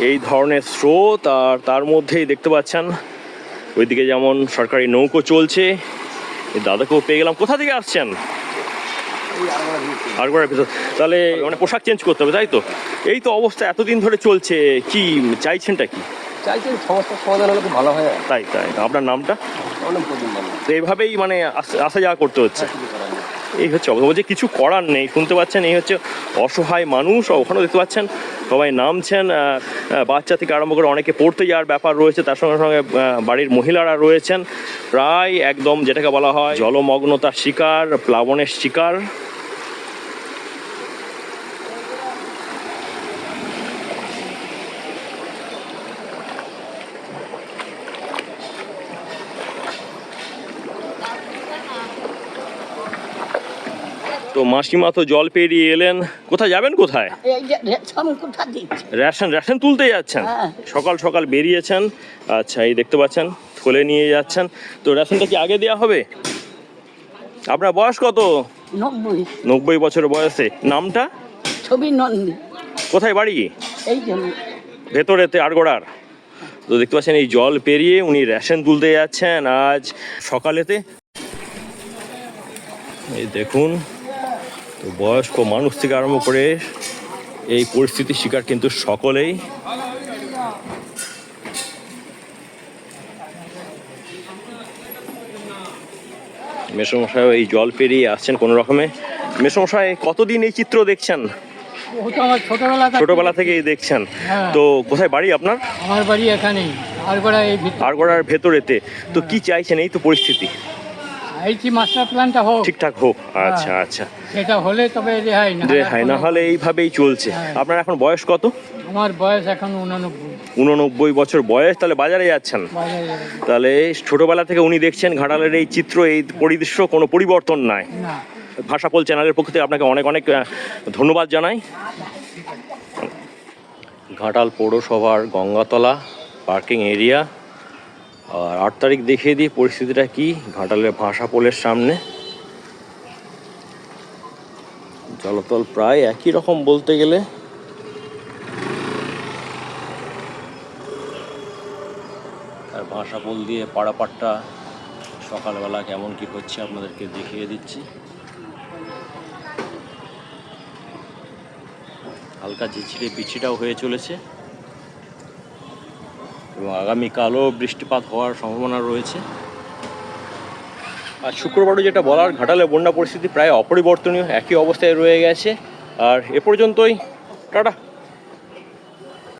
এই ধরনের স্রোত আর তার মধ্যেই দেখতে পাচ্ছেন ওইদিকে যেমন সরকারি নৌকো চলছে দাদাকেও পেয়ে গেলাম। কোথা থেকে আসছেন? আরগোড়ার ভিতর তাহলে মানে পোশাক চেঞ্জ করতে হবে তাই তো? এই তো অবস্থা এতদিন ধরে চলছে কি চাইছেনটা কি? চাইছেন সমস্যার সমাধান হলে খুব ভালো হয়। তাই তাই। আপনার নামটা? এইভাবেই মানে আস- যাওয়া করতে হচ্ছে। নেই। এই হচ্ছে অবস্থা। যে কিছু করার নেই। শুনতে পাচ্ছেন, এই হচ্ছে অসহায় মানুষ। ওখানেও দেখতে পাচ্ছেন, সবাই নামছেন। বাচ্চা থেকে আরম্ভ করে অনেকে পড়তে যাওয়ার ব্যাপার রয়েছে। তার সঙ্গে সঙ্গে বাড়ির মহিলারা রয়েছেন। প্রায় একদম যেটাকে বলা হয় জলমগ্নতার শিকার, প্লাবনের শিকার। তো মাসিমা তো জল পেরিয়ে এলেন। কোথায় যাবেন কোথায়? রেশন রেশন তুলতে যাচ্ছেন? হ্যাঁ। সকাল সকাল বেরিয়েছেন। আচ্ছা এই দেখতে পাচ্ছেন থলে নিয়ে যাচ্ছেন। তো রেশনটা কি আগে দেওয়া হবে? আপনার বয়স কত? নব্বই। নব্বই বছর বয়সে। নামটা? ছবি নন্দী। কোথায় বাড়ি? এই ভেতরেতে আড়গোড়ার তো দেখতে পাচ্ছেন এই জল পেরিয়ে উনি রেশন তুলতে যাচ্ছেন আজ সকালেতে। এই দেখুন তো বয়স্ক মানুষ থেকে আরম্ভ করে এই পরিস্থিতির শিকার কিন্তু সকলেই। মেসমশাই এই জল পেরিয়ে আসছেন কোনো রকমে? মেসমশাই কতদিন এই চিত্র দেখছেন? ছোটবেলা থেকে। থেকেই দেখছেন। হ্যাঁ। তো কোথায় বাড়ি আপনার? আমার বাড়ি এখানেই এই আরগড়ার ভেতরেতে। তো কি চাইছেন এই তো পরিস্থিতি? এই যে মাস্টার প্ল্যানটা হোক। ঠিকঠাক হোক। আচ্ছা আচ্ছা। সেটা হলে তবে রেহাই না রেহাই না হলে এইভাবেই চলছে। হ্যাঁ। আপনার এখন বয়স কত? আমার বয়স এখন উনানব্বই। উননব্বই বছর বয়স তাহলে বাজারে যাচ্ছেন। তাহলে ছোটবেলা থেকে উনি দেখছেন ঘাটালের এই চিত্র এই পরিদৃশ্য কোনো পরিবর্তন নাই। ভাষাপোল চ্যানেলের পক্ষ থেকে আপনাকে অনেক অনেক ধন্যবাদ জানাই। ঘাটাল পৌরসভার গঙ্গাতলা পার্কিং এরিয়া। আর আট তারিখ দেখিয়ে দিই পরিস্থিতিটা কি, ঘাটালের ভাষাপোলের সামনে। জলতল প্রায় একই রকম বলতে গেলে। আর ভাষাপোল দিয়ে পাড়াপাট্টা সকালবেলা কেমন কি হচ্ছে আপনাদেরকে দেখিয়ে দিচ্ছি। হালকা ঝিঝিরে বিছিটাও হয়ে চলেছে। এবং আগামীকালও বৃষ্টিপাত হওয়ার সম্ভাবনা রয়েছে। আর শুক্রবারও যেটা বলার ঘাটালে বন্যা পরিস্থিতি প্রায় অপরিবর্তনীয়, একই অবস্থায় রয়ে গেছে। আর এ পর্যন্তই, টাটা।